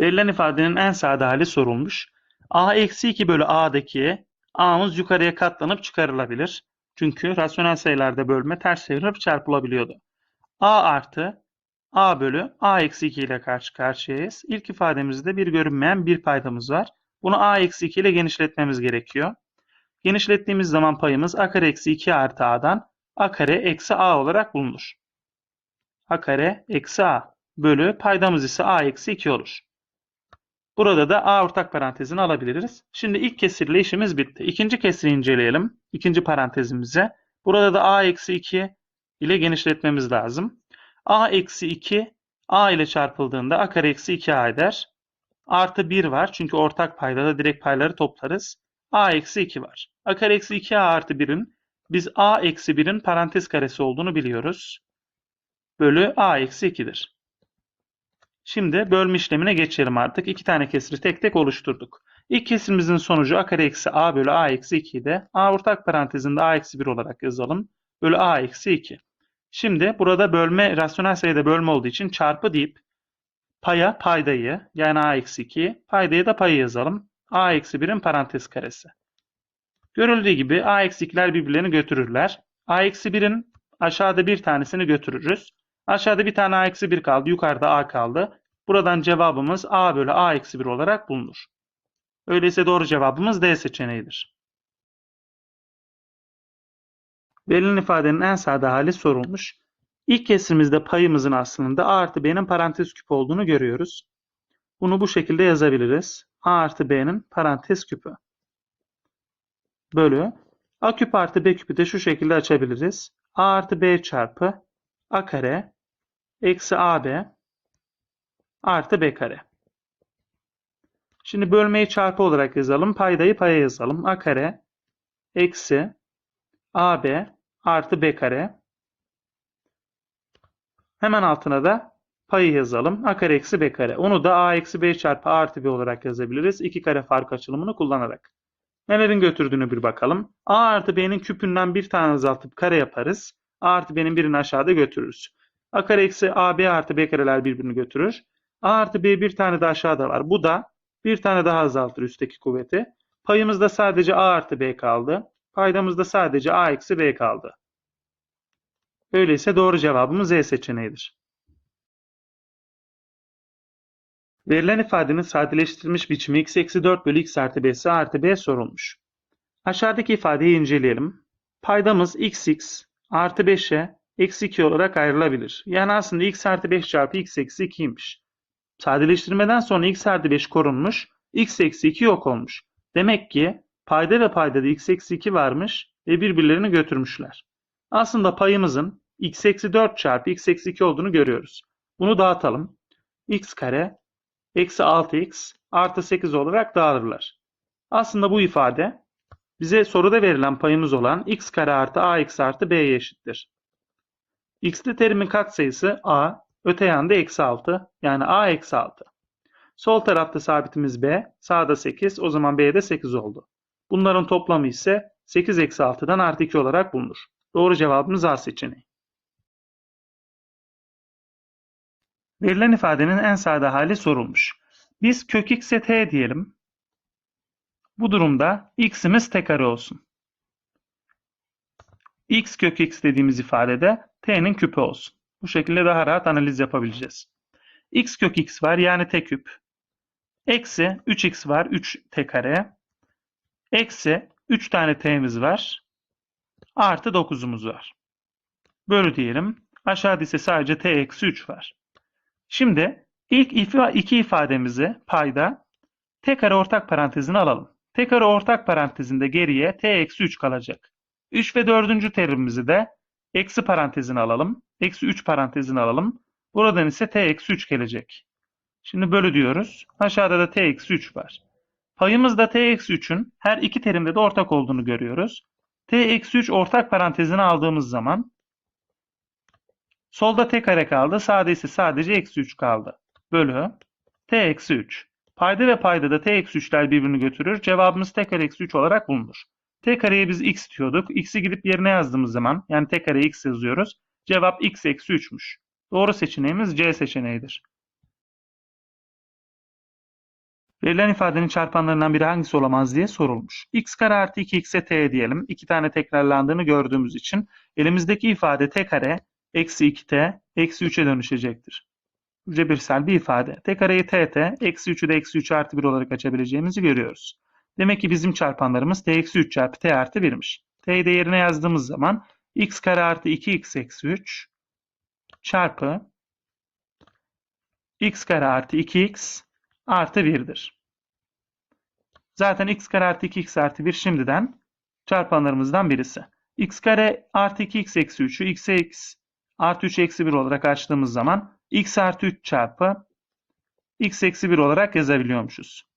Verilen ifadenin en sade hali sorulmuş. a eksi 2 bölü a'daki a'mız yukarıya katlanıp çıkarılabilir. Çünkü rasyonel sayılarda bölme ters çevirip çarpılabiliyordu. a artı a bölü a eksi 2 ile karşı karşıyayız. İlk ifademizde bir görünmeyen bir paydamız var. Bunu a eksi 2 ile genişletmemiz gerekiyor. Genişlettiğimiz zaman payımız a kare eksi 2 artı a'dan a kare eksi a olarak bulunur. a kare eksi a bölü paydamız ise a eksi 2 olur. Burada da a ortak parantezini alabiliriz. Şimdi ilk kesirle işimiz bitti. İkinci kesiri inceleyelim. İkinci parantezimize. Burada da a eksi 2 ile genişletmemiz lazım. a eksi 2 a ile çarpıldığında a kare eksi 2a eder. Artı 1 var. Çünkü ortak payda da direkt payları toplarız. a eksi 2 var. a kare eksi 2a artı 1'in biz a eksi 1'in parantez karesi olduğunu biliyoruz. Bölü a eksi 2'dir. Şimdi bölme işlemine geçelim artık. İki tane kesiri tek tek oluşturduk. İlk kesirimizin sonucu a kare eksi a bölü a eksi 2'yi de a ortak parantezinde a eksi 1 olarak yazalım. Bölü a eksi 2. Şimdi burada bölme rasyonel sayıda bölme olduğu için çarpı deyip paya paydayı yani a eksi 2'yi paydaya da payı yazalım. a eksi 1'in parantez karesi. Görüldüğü gibi a eksi 2'ler birbirlerini götürürler. a eksi 1'in aşağıda bir tanesini götürürüz. Aşağıda bir tane a eksi 1 kaldı. Yukarıda a kaldı. Buradan cevabımız a bölü a eksi 1 olarak bulunur. Öyleyse doğru cevabımız D seçeneğidir. Verilen ifadenin en sade hali sorulmuş. İlk kesirimizde payımızın aslında a artı b'nin parantez küpü olduğunu görüyoruz. Bunu bu şekilde yazabiliriz. a artı b'nin parantez küpü. Bölü a küp artı b küpü de şu şekilde açabiliriz. a artı b çarpı a kare eksi ab artı b kare. Şimdi bölmeyi çarpı olarak yazalım. Paydayı paya yazalım. a kare eksi ab artı b kare. Hemen altına da payı yazalım. a kare eksi b kare. Onu da a eksi b çarpı a artı b olarak yazabiliriz. İki kare fark açılımını kullanarak. Nelerin götürdüğünü bir bakalım. a artı b'nin küpünden bir tane azaltıp kare yaparız. a artı b'nin birini aşağıda götürürüz. A kare eksi ab artı b kareler birbirini götürür. A artı B bir tane de aşağıda var. Bu da bir tane daha azaltır üstteki kuvveti. Payımızda sadece A artı B kaldı. Paydamızda sadece A eksi B kaldı. Öyleyse doğru cevabımız E seçeneğidir. Verilen ifadenin sadeleştirilmiş biçimi x eksi 4 bölü x artı b'si artı b sorulmuş. Aşağıdaki ifadeyi inceleyelim. Paydamız xx artı 5'e eksi 2 olarak ayrılabilir. Yani aslında x artı 5 çarpı x eksi 2'ymiş. Sadeleştirmeden sonra x artı 5 korunmuş, x eksi 2 yok olmuş. Demek ki payda ve paydada x eksi 2 varmış ve birbirlerini götürmüşler. Aslında payımızın x eksi 4 çarpı x eksi 2 olduğunu görüyoruz. Bunu dağıtalım. x kare eksi 6x artı 8 olarak dağılırlar. Aslında bu ifade bize soruda verilen payımız olan x kare artı ax artı b'ye eşittir. X'li terimin katsayısı a, Öte yanda eksi 6. Yani a eksi 6. Sol tarafta sabitimiz b. Sağda 8. O zaman b'de 8 oldu. Bunların toplamı ise 8 eksi 6'dan artı 2 olarak bulunur. Doğru cevabımız A seçeneği. Verilen ifadenin en sade hali sorulmuş. Biz kök x'e t diyelim. Bu durumda x'imiz t kare olsun. x kök x dediğimiz ifadede t'nin küpü olsun. Bu şekilde daha rahat analiz yapabileceğiz. x kök x var yani t küp. Eksi 3x var 3 t kare. Eksi 3 tane t'miz var. Artı 9'umuz var. Bölü diyelim. Aşağıda ise sadece t eksi 3 var. Şimdi ilk iki ifademizi payda t kare ortak parantezine alalım. T kare ortak parantezinde geriye t eksi 3 kalacak. 3 ve 4. terimimizi de Eksi parantezini alalım. Eksi 3 parantezini alalım. Buradan ise t eksi 3 gelecek. Şimdi bölü diyoruz. Aşağıda da t eksi 3 var. Payımızda t eksi 3'ün her iki terimde de ortak olduğunu görüyoruz. t eksi 3 ortak parantezini aldığımız zaman solda t kare kaldı. Sağda ise sadece eksi 3 kaldı. Bölü t eksi 3. Payda ve payda da t eksi 3'ler birbirini götürür. Cevabımız t kare eksi 3 olarak bulunur. T kareye biz x diyorduk. X'i gidip yerine yazdığımız zaman yani t kareye x yazıyoruz. Cevap x eksi 3'müş. Doğru seçeneğimiz C seçeneğidir. Verilen ifadenin çarpanlarından biri hangisi olamaz diye sorulmuş. x kare artı 2x'e t diyelim. İki tane tekrarlandığını gördüğümüz için elimizdeki ifade t kare eksi 2t eksi 3'e dönüşecektir. Cebirsel bir ifade. t kareyi tt eksi 3'ü de eksi 3 artı 1 olarak açabileceğimizi görüyoruz. Demek ki bizim çarpanlarımız t eksi 3 çarpı t artı 1'miş. t'yi de yerine yazdığımız zaman x kare artı 2x eksi 3 çarpı x kare artı 2x artı 1'dir. Zaten x kare artı 2x artı 1 şimdiden çarpanlarımızdan birisi. x kare artı 2x eksi 3'ü x'e x artı 3 eksi 1 olarak açtığımız zaman x artı 3 çarpı x eksi 1 olarak yazabiliyormuşuz.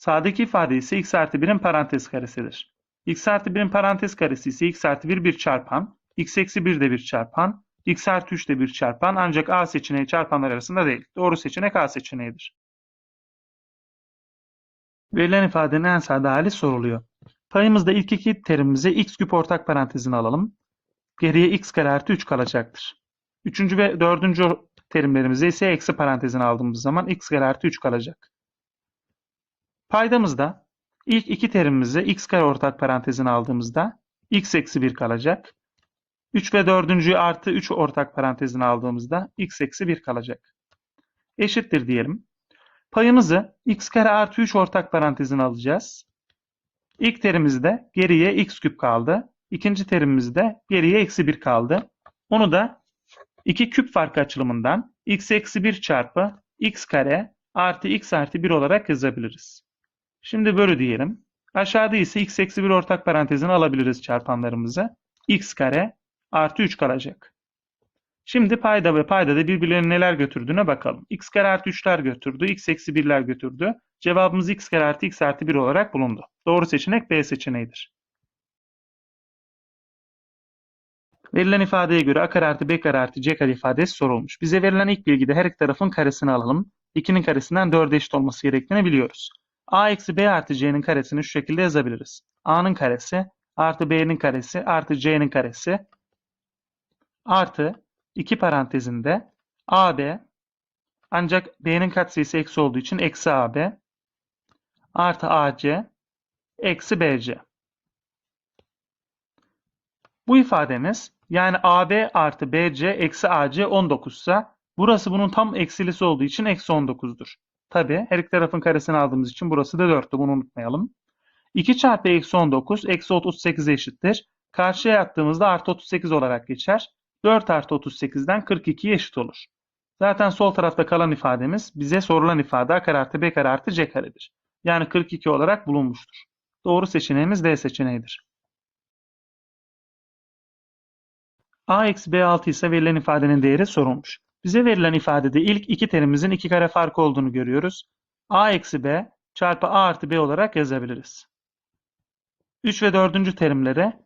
Sağdaki ifade ise x artı 1'in parantez karesidir. x artı 1'in parantez karesi ise x artı 1 bir çarpan, x eksi 1 de bir çarpan, x artı 3 de bir çarpan ancak A seçeneği çarpanlar arasında değil. Doğru seçenek A seçeneğidir. Verilen ifadenin en sade hali soruluyor. Payımızda ilk iki terimimize x küp ortak parantezine alalım. Geriye x kare artı 3 kalacaktır. Üçüncü ve dördüncü terimlerimize ise eksi parantezine aldığımız zaman x kare artı 3 kalacak. Paydamızda ilk iki terimimize x kare ortak parantezine aldığımızda x eksi 1 kalacak. 3 ve 4. artı 3 ortak parantezine aldığımızda x eksi 1 kalacak. Eşittir diyelim. Payımızı x kare artı 3 ortak parantezine alacağız. İlk terimizde geriye x küp kaldı. İkinci terimimizde geriye eksi 1 kaldı. Onu da 2 küp farkı açılımından x eksi 1 çarpı x kare artı x artı 1 olarak yazabiliriz. Şimdi bölü diyelim. Aşağıda ise x eksi 1 ortak parantezine alabiliriz çarpanlarımızı. x kare artı 3 kalacak. Şimdi payda ve payda da birbirlerine neler götürdüğüne bakalım. x kare artı 3'ler götürdü, x eksi 1'ler götürdü. Cevabımız x kare artı x artı 1 olarak bulundu. Doğru seçenek B seçeneğidir. Verilen ifadeye göre a kare artı b kare artı c kare ifadesi sorulmuş. Bize verilen ilk bilgide her iki tarafın karesini alalım. 2'nin karesinden 4'e eşit olması gerektiğini biliyoruz. A eksi b artı c'nin karesini şu şekilde yazabiliriz. a'nın karesi artı b'nin karesi artı c'nin karesi artı 2 parantezinde AB ancak B'nin katsayısı eksi olduğu için eksi AB artı AC eksi BC. Bu ifademiz yani AB artı BC eksi AC 19 ise burası bunun tam eksilisi olduğu için eksi 19'dur. Tabi her iki tarafın karesini aldığımız için burası da 4'tü bunu unutmayalım. 2 çarpı eksi 19 eksi 38'e eşittir. Karşıya attığımızda artı 38 olarak geçer. 4 artı 38'den 42'ye eşit olur. Zaten sol tarafta kalan ifademiz bize sorulan ifade a kare artı b kare artı c karedir. Yani 42 olarak bulunmuştur. Doğru seçeneğimiz D seçeneğidir. a eksi b6 ise verilen ifadenin değeri sorulmuş. Bize verilen ifadede ilk iki terimimizin iki kare farkı olduğunu görüyoruz. a eksi b çarpı a artı b olarak yazabiliriz. 3 ve 4. terimlere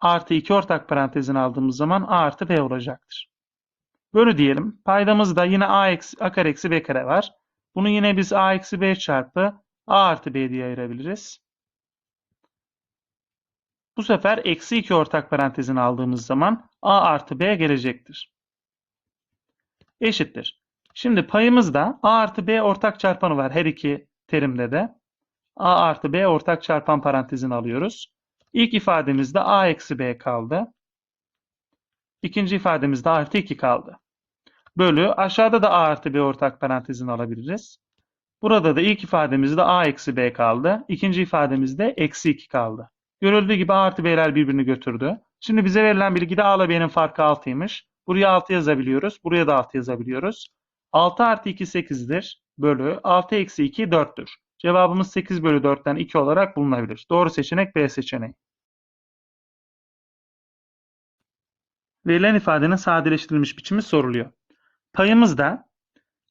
artı 2 ortak parantezine aldığımız zaman a artı b olacaktır. Bölü diyelim. Paydamızda yine a, eksi, a kare eksi b kare var. Bunu yine biz a eksi b çarpı a artı b diye ayırabiliriz. Bu sefer eksi 2 ortak parantezine aldığımız zaman a artı b gelecektir. Eşittir. Şimdi payımızda a artı b ortak çarpanı var her iki terimde de. a artı b ortak çarpan parantezini alıyoruz. İlk ifademizde a eksi b kaldı. İkinci ifademizde artı 2 kaldı. Bölü aşağıda da a artı b ortak parantezini alabiliriz. Burada da ilk ifademizde a eksi b kaldı. İkinci ifademizde eksi 2 kaldı. Görüldüğü gibi a artı b'ler birbirini götürdü. Şimdi bize verilen bilgide a ile b'nin farkı 6'ymış. Buraya 6 yazabiliyoruz. Buraya da 6 yazabiliyoruz. 6 artı 2 8'dir. Bölü 6 eksi 2 4'tür. Cevabımız 8 bölü 4'ten 2 olarak bulunabilir. Doğru seçenek B seçeneği. Verilen ifadenin sadeleştirilmiş biçimi soruluyor. Payımızda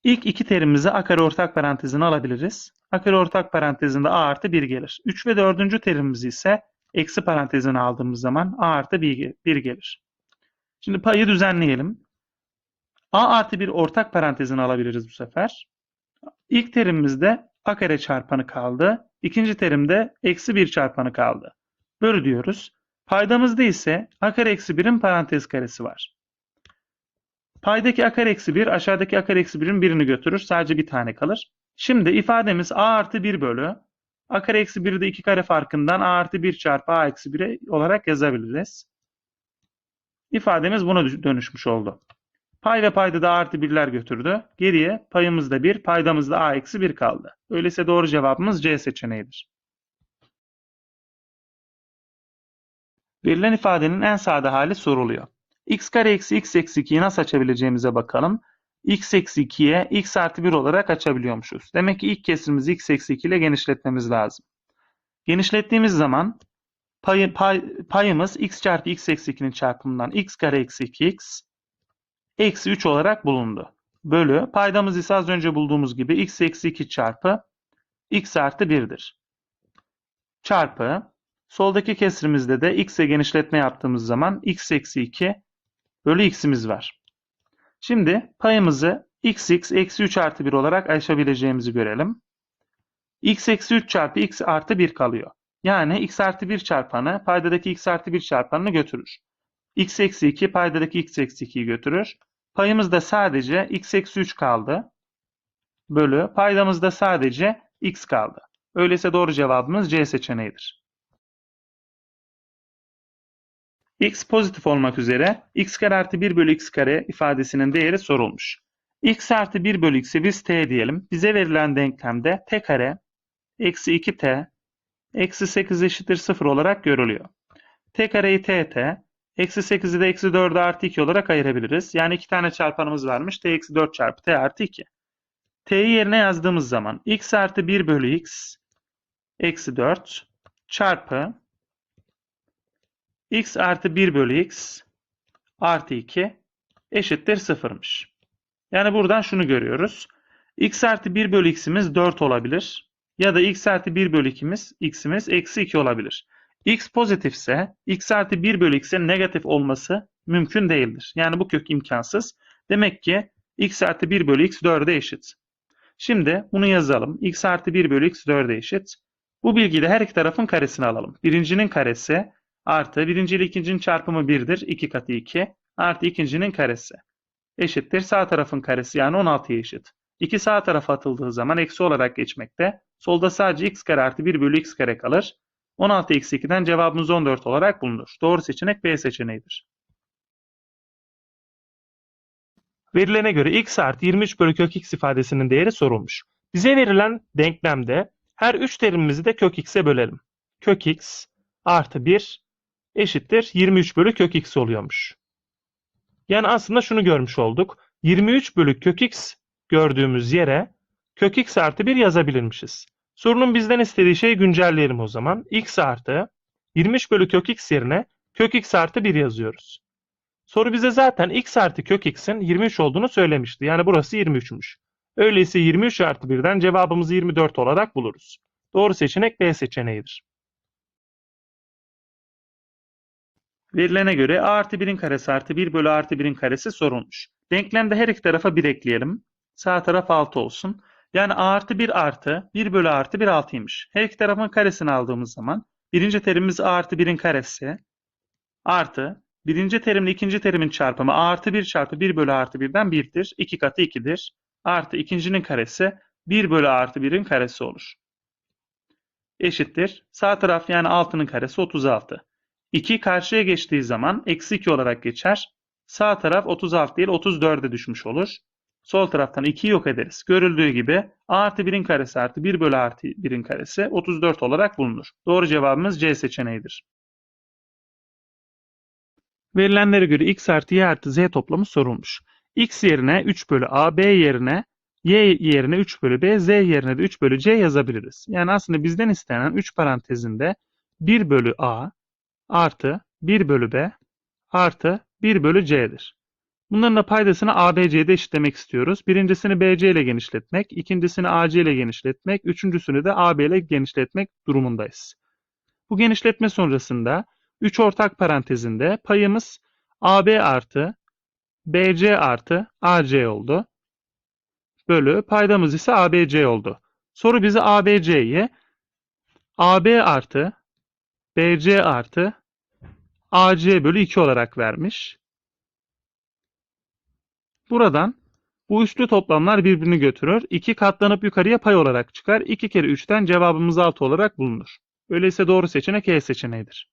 ilk iki terimizi a kare ortak parantezine alabiliriz. a kare ortak parantezinde a artı 1 gelir. 3 ve 4. terimimizi ise eksi parantezine aldığımız zaman a artı 1 gelir. Şimdi payı düzenleyelim. a artı 1 ortak parantezine alabiliriz bu sefer. İlk terimimizde a kare çarpanı kaldı. İkinci terimde eksi 1 çarpanı kaldı. Bölü diyoruz. Paydamızda ise a kare eksi 1'in parantez karesi var. Paydaki a kare eksi 1 aşağıdaki a kare eksi 1'in birini götürür. Sadece bir tane kalır. Şimdi ifademiz a artı 1 bölü a kare eksi 1'i de 2 kare farkından a artı 1 çarpı a eksi 1 olarak yazabiliriz. İfademiz buna dönüşmüş oldu. Pay ve payda da artı birler götürdü. Geriye payımızda 1, paydamızda a eksi 1 kaldı. Öyleyse doğru cevabımız C seçeneğidir. Verilen ifadenin en sade hali soruluyor. x kare eksi x eksi 2'yi nasıl açabileceğimize bakalım. x eksi 2'ye x artı 1 olarak açabiliyormuşuz. Demek ki ilk kesrimizi x eksi 2 ile genişletmemiz lazım. Genişlettiğimiz zaman payı, pay, payımız x çarpı x eksi 2'nin çarpımından x kare eksi 2x eksi 3 olarak bulundu. Bölü paydamız ise az önce bulduğumuz gibi x eksi 2 çarpı x artı 1'dir. Çarpı soldaki kesrimizde de x'e genişletme yaptığımız zaman x eksi 2 bölü x'imiz var. Şimdi payımızı x x eksi 3 artı 1 olarak açabileceğimizi görelim. x eksi 3 çarpı x artı 1 kalıyor. Yani x artı 1 çarpanı paydadaki x artı 1 çarpanını götürür. x eksi 2 paydadaki x eksi 2'yi götürür. Payımızda sadece x eksi 3 kaldı. Bölü paydamızda sadece x kaldı. Öyleyse doğru cevabımız C seçeneğidir. x pozitif olmak üzere x kare artı 1 bölü x kare ifadesinin değeri sorulmuş. x artı 1 bölü x'e biz t diyelim. Bize verilen denklemde t kare eksi 2t eksi 8 eşittir 0 olarak görülüyor. t kareyi t t eksi 8'i de eksi 4'e artı 2 olarak ayırabiliriz. Yani iki tane çarpanımız varmış. t eksi 4 çarpı t artı 2. t'yi yerine yazdığımız zaman x artı 1 bölü x eksi 4 çarpı x artı 1 bölü x artı 2 eşittir 0'mış. Yani buradan şunu görüyoruz. x artı 1 bölü x'imiz 4 olabilir. Ya da x artı 1 bölü 2'miz, x'imiz eksi 2 olabilir. x pozitifse x artı 1 bölü x'in negatif olması mümkün değildir. Yani bu kök imkansız. Demek ki x artı 1 bölü x 4'e eşit. Şimdi bunu yazalım. x artı 1 bölü x 4'e eşit. Bu bilgide her iki tarafın karesini alalım. Birincinin karesi artı birinci ile ikincinin çarpımı 1'dir. 2 katı 2 artı ikincinin karesi. Eşittir sağ tarafın karesi yani 16'ya eşit. 2 sağ tarafa atıldığı zaman eksi olarak geçmekte. Solda sadece x kare artı 1 bölü x kare kalır. 16 eksi 2'den cevabımız 14 olarak bulunur. Doğru seçenek B seçeneğidir. Verilene göre x artı 23 bölü kök x ifadesinin değeri sorulmuş. Bize verilen denklemde her üç terimimizi de kök x'e bölelim. Kök x artı 1 eşittir 23 bölü kök x oluyormuş. Yani aslında şunu görmüş olduk. 23 bölü kök x gördüğümüz yere kök x artı 1 yazabilirmişiz. Sorunun bizden istediği şeyi güncelleyelim o zaman. x artı 23 bölü kök x yerine kök x artı 1 yazıyoruz. Soru bize zaten x artı kök x'in 23 olduğunu söylemişti. Yani burası 23'müş. Öyleyse 23 artı 1'den cevabımızı 24 olarak buluruz. Doğru seçenek B seçeneğidir. Verilene göre a artı 1'in karesi artı 1 bölü artı 1'in karesi sorulmuş. Denklemde her iki tarafa 1 ekleyelim. Sağ taraf 6 olsun. Yani a artı 1 artı 1 bölü artı 1 6'ymış. Her iki tarafın karesini aldığımız zaman birinci terimimiz a artı 1'in karesi artı birinci terimle ikinci terimin çarpımı a artı 1 çarpı 1 bölü artı 1'den 1'dir. 2 katı 2'dir. Artı ikincinin karesi 1 bölü artı 1'in karesi olur. Eşittir. Sağ taraf yani 6'nın karesi 36. 2 karşıya geçtiği zaman eksi 2 olarak geçer. Sağ taraf 36 değil 34'e düşmüş olur. Sol taraftan 2'yi yok ederiz. Görüldüğü gibi a artı 1'in karesi artı 1 bölü artı 1'in karesi 34 olarak bulunur. Doğru cevabımız C seçeneğidir. Verilenlere göre x artı y artı z toplamı sorulmuş. x yerine 3 bölü a, b yerine y yerine 3 bölü b, z yerine de 3 bölü c yazabiliriz. Yani aslında bizden istenen 3 parantezinde 1 bölü a artı 1 bölü b artı 1 bölü c'dir. Bunların da paydasını ABC'de eşitlemek istiyoruz. Birincisini BC ile genişletmek, ikincisini AC ile genişletmek, üçüncüsünü de AB ile genişletmek durumundayız. Bu genişletme sonrasında 3 ortak parantezinde payımız AB artı BC artı AC oldu. Bölü paydamız ise ABC oldu. Soru bize ABC'yi AB artı BC artı AC bölü 2 olarak vermiş. Buradan bu üçlü toplamlar birbirini götürür. 2 katlanıp yukarıya pay olarak çıkar. 2 kere 3'ten cevabımız 6 olarak bulunur. Öyleyse doğru seçenek E seçeneğidir.